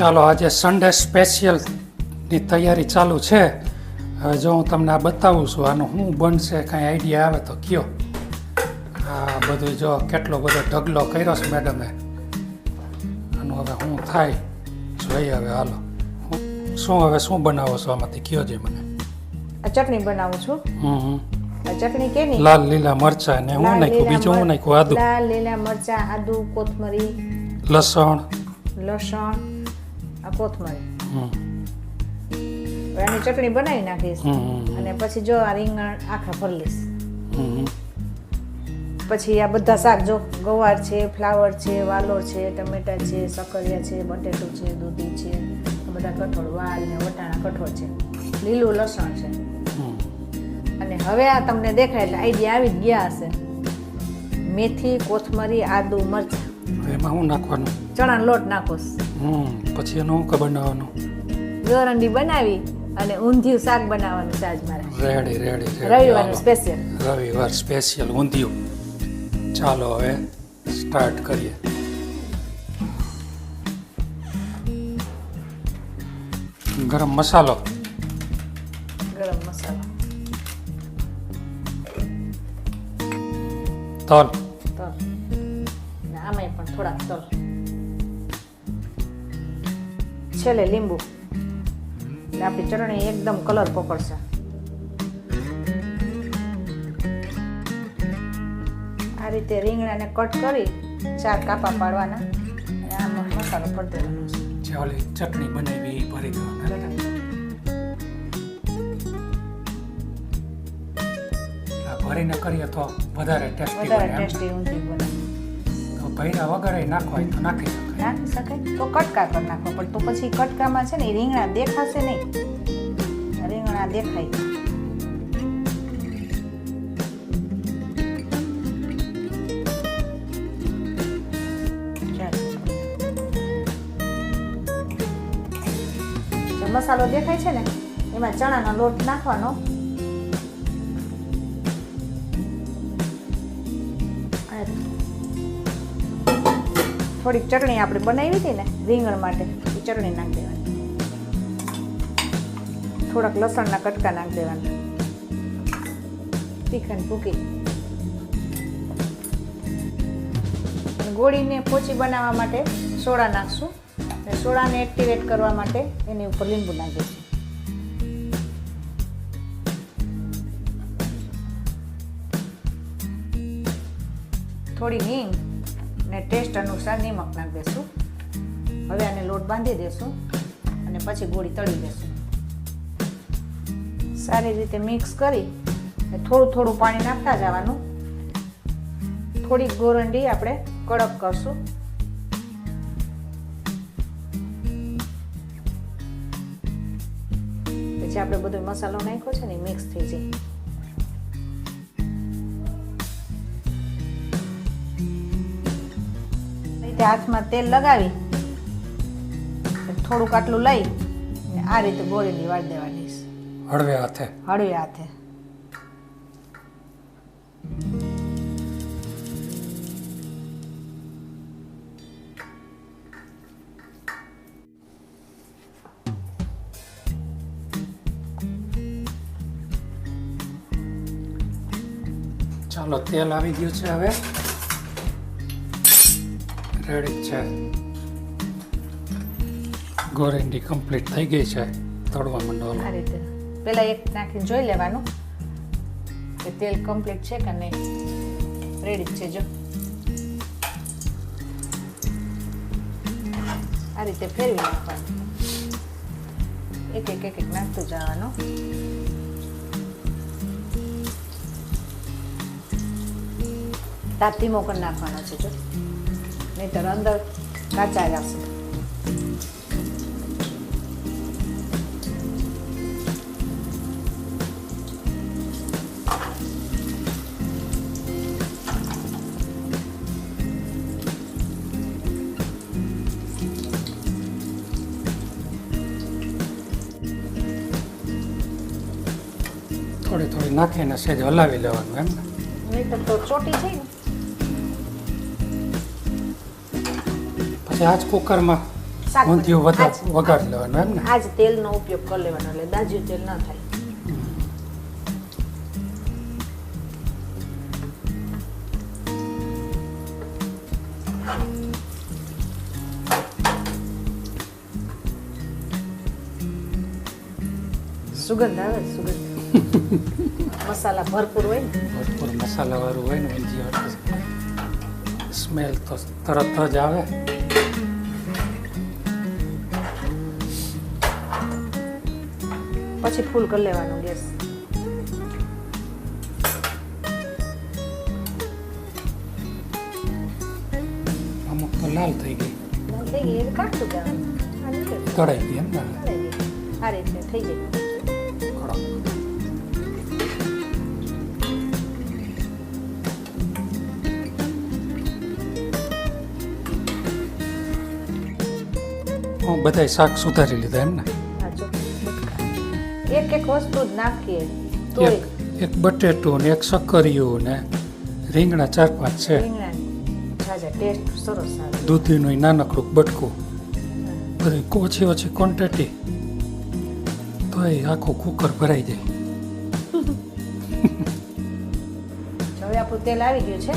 ચાલો આજે સન્ડે સ્પેશિયલની તૈયારી ચાલુ છે. હવે જો હું તમને આ બતાવું છું આનું શું બનશે કાંઈ આઈડિયા આવે તો કયો. આ બધું જો કેટલો બધો ઢગલો કર્યો છે મેડમે આનું હવે શું થાય. જોઈએ હવે હાલો. શું હવે શું બનાવો છો આમાંથી? કયો જે મને? આ ચટણી બનાવું છું. હમ. ચટણી કેની? લાલ લીલા મરચાં ને હું નાખ્યું બીજું હું નાખ્યું આદુ. લાલ લીલા મરચા આદુ કોથમરી. લસણ. લસણ. આ કોથમરી એની ચટણી બનાવી નાખીશ અને પછી જો આ રીંગણ આખા ભરી લઈશ. હમ હમ. પછી આ બધા શાક જો ગવાર છે ફ્લાવર છે વાલોર છે ટમેટા છે સકરિયા છે બટેટું છે દૂધી છે બધા કઠોળ વાલ ને વટાણા કઠોળ છે. લીલું લસણ છે. અને હવે આ તમને દેખાય એટલે આઈડિયા આવી જ ગયા હશે. મેથી કોથમરી આદુ મરચાં. એમાં હું નાખવાનું? ચણાનો લોટ નાખોસ હમ પછી એનું કબર બનાવવાનું ગોરંડી બનાવી અને ઊંધિયું શાક બનાવવાનું છે આજ મારે. રેડી રેડી રવિવાર રવિવારનું સ્પેશિયલ રવિવાર સ્પેશિયલ ઊંધિયું. ચાલો હવે સ્ટાર્ટ કરીએ. ગરમ મસાલો. ગરમ મસાલો. તલ. થોડાક તલ છેલ્લે લીંબુ. આપણી ચટણી એકદમ કલર પકડશે. આ રીતે રીંગણાને કટ કરી ચાર કાપા પાડવાના. અને આમાં મસાલો ભરી દેવાનો છે. ઓલી ચટણી બનાવી એ ભરી દેવાના. આ ભરીને કરીએ તો વધારે ટેસ્ટી વધારે ટેસ્ટી ઊંધી બને. ભૈરા વગર નાખવાય તો નાખી શકાય. નાખી શકાય. તો કટકા કરી નાખો પણ તો પછી કટકામાં છે ને રીંગણા દેખાશે નહીં. રીંગણા દેખાય. મસાલો દેખાય છે ને, એમાં ચણાનો લોટ નાખવાનો. થોડીક ચટણી આપણે બનાવી હતી ને, રીંગણ માટે, એ ચટણી નાખી દેવાની. થોડાક લસણના કટકા નાખી દેવાના. તીખન ભૂકી. ગોળીને પોચી બનાવવા માટે સોડા નાખશું. અને સોડાને એક્ટિવેટ કરવા માટે એની ઉપર લીંબુ નાખીશું. થોડી હિંગ ને ટેસ્ટ અનુસાર નિમક નાખી દેશું. હવે આને લોટ બાંધી દેશું અને પછી ગોળી તળી દેશું. સારી રીતે મિક્સ કરી થોડું થોડું પાણી નાખતા જવાનું. થોડીક ગોરંડી આપણે કડક કરશું. પછી આપણે બધો મસાલો નાખ્યો છે ને મિક્સ થઈ જાય. રીતે હાથમાં તેલ લગાવી થોડુંક આટલું લઈ આ રીતે ગોળીની વાળી દેવાની હળવે હાથે. હળવે હાથે. ચાલો તેલ આવી ગયું છે હવે. રેડી છે. ગોરેન્ડી કમ્પ્લીટ થઈ ગઈ છે. તળવા માંડો આ રીતે. પહેલા એક નાખીને જોઈ લેવાનું કે તેલ કમ્પ્લીટ છે કે નહીં. રેડી છે, જો. આ રીતે ફેરવી નાખવાનું. એક એક એક એક નાખતું જવાનું. તાપ ધીમો કરી નાખવાનો છે, જો. નહીતર અંદર કાચા જશે થોડી થોડી નાખીને સેજ હલાવી લેવાનું એમ ને નહીતર તો ચોટી જાય ને પછી આજ કુકરમાં ઊંધિયું. વધારે વઘારી લેવાનું એમ ને? આજ તેલનો ઉપયોગ કરી લેવાનો એટલે દાજ્યું તેલ ન થાય. સુગંધ આવે સુગંધ. મસાલા ભરપૂર હોય ને. ભરપૂર મસાલાવાળું હોય ને ઊંધિયું સ્મેલ તો તરત જ આવે. પછી ફૂલ કરી લેવાનું ગેસ. અમુક તો લાલ થઈ ગઈ. થઈ ગઈ એટલે કાઢતું જવાનું તળાઈ ગઈ એમ ને? આ રીતે થઈ ગઈ. બધાય શાક સુધારી લીધા એમ ને. એક વસ્તુ જ નાખીએ. એક એક બટેટું ને એક સક્કરિયું ને રીંગણા ચાર પાંચ છે. ટેસ્ટ સરસ દૂધીનું નાનકડું બટકું. બધી ઓછી ઓછી ક્વોન્ટિટી તોય આખું કુકર ભરાઈ જાય. હવે આપણું તેલ આવી ગયું છે.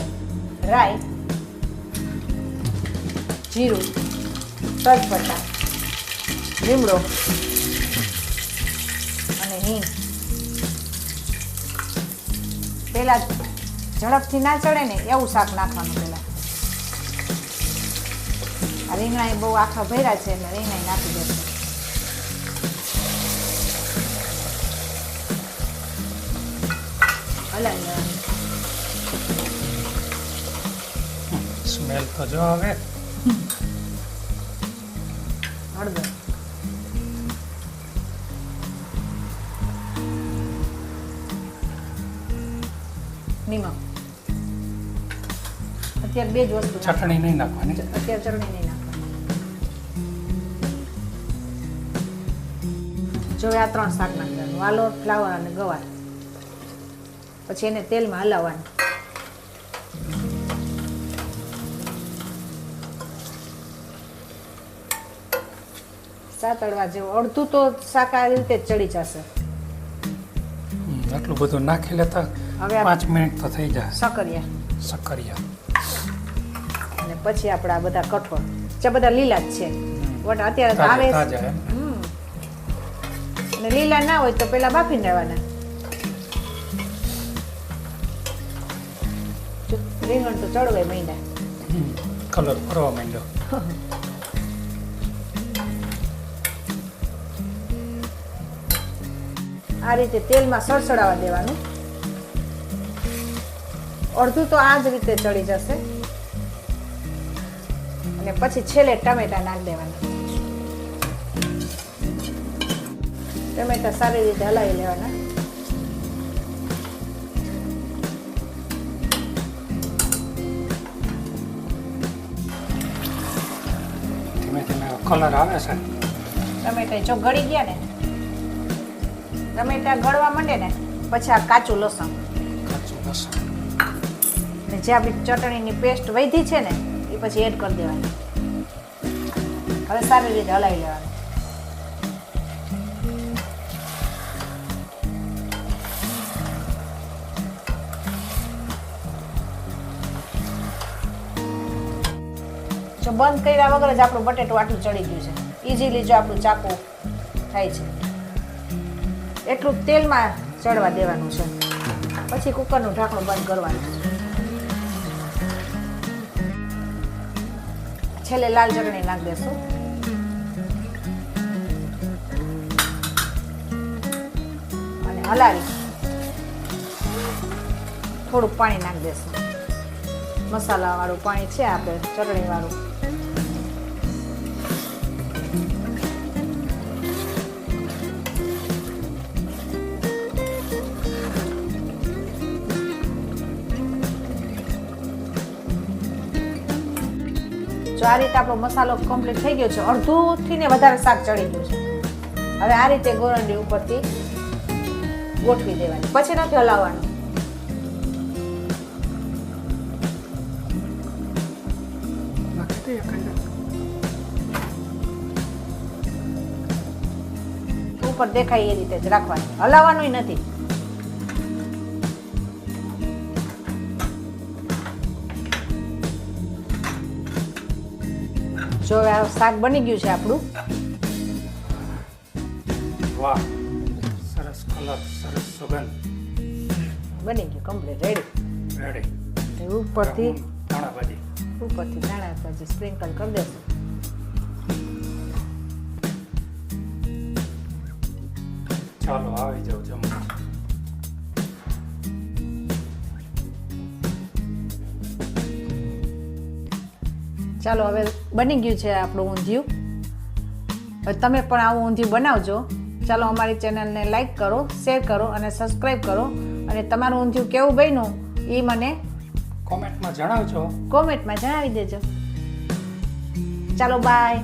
રાઈ જીરું તજપત્તા લીમડો હિંગ પેલા ઝડપથી ના ચડે ને એવું શાક નાખવાનું પેલા. આ રીંગણા એ બહુ આખા ભર્યા છે એટલે રીંગણા નાખી દેશે. સ્મેલ તો જો આવે. હળદર. અત્યારે બે જ વસ્તુ ચટણી નહીં નાખવાની? અત્યારે ચટણી નહીં નાખવાની. જો આ ત્રણ શાક નાખવાનું. વાલો ફ્લાવર અને ગવાર. પછી એને તેલમાં હલાવવાનું. અડવા જેવું. અડધું તો શાક આ રીતે જ ચડી જશે. આટલું બધું નાખી લેતા હવે પાંચ મિનિટ તો થઈ જાય. સકરિયા. સક્કરિયા અને પછી આપણા બધા કઠોળ. જે બધા લીલા જ છે. બટ અત્યારે તો આવે. અને લીલા ના હોય તો પેલા બાફી લેવાના રીંગણ તો ચડવે મહિના. કલર કરવા માંડ્યો. આ રીતે તેલમાં સળસડાવા દેવાનું. અડધું તો આ જ રીતે ચડી જશે. અને પછી છેલ્લે ટમેટા નાખી દેવાના. ટમેટા સારી રીતે હલાવી લેવાના. કલર આવે છે. ટમેટા જો ગળી ગયા ને ટમેટા ગળવા માંડે ને પછી આ કાચું લસણ. કાચું લસણ. ને જે આપણી ચટણીની પેસ્ટ વધી છે ને પછી એડ કરી દેવાની. હવે સારી રીતે હલાવી લેવાનું. જો બંધ કર્યા વગર જ આપણું બટેટું આટલું ચડી ગયું છે. ઇઝીલી જો આપણું ચાકુ થાય છે. એટલું તેલમાં ચડવા દેવાનું છે. પછી કુકરનું ઢાંકણું બંધ કરવાનું છેલ્લે લાલ ચટણી નાખી દેશું. અને હલાવી. થોડુંક પાણી નાખી દેશું. મસાલા વાળું પાણી છે આપણે ચટણી જો આ રીતે આપણો મસાલો કમ્પ્લીટ થઈ ગયો છે. અડધોથી ને વધારે શાક ચડી ગયું છે. હવે આ રીતે ગોરંડી ઉપરથી ગોઠવી દેવાની. પછી નથી હલાવવાનું. ઉપર દેખાય એ રીતે જ રાખવાનું. હલાવવાનું નથી. જો હવે આ શાક બની ગયું છે આપણું. વાહ સરસ કલર સરસ સુગંધ. બની ગયું કમ્પ્લીટ રેડી રેડી ઉપરથી ધાણા ભાજી ઉપરથી ધાણા ભાજી સ્પ્રિંકલ કરી દેશું. ચાલો આવી જાવ જમવા ચાલો હવે બની ગયું છે આપણું ઊંધિયું. હવે તમે પણ આવું ઊંધિયું બનાવજો. ચાલો અમારી ચેનલને લાઈક કરો શેર કરો અને સબસ્ક્રાઈબ કરો. અને તમારું ઊંધિયું કેવું બન્યું એ મને કોમેન્ટમાં જણાવજો. કોમેન્ટમાં જણાવી દેજો. ચાલો બાય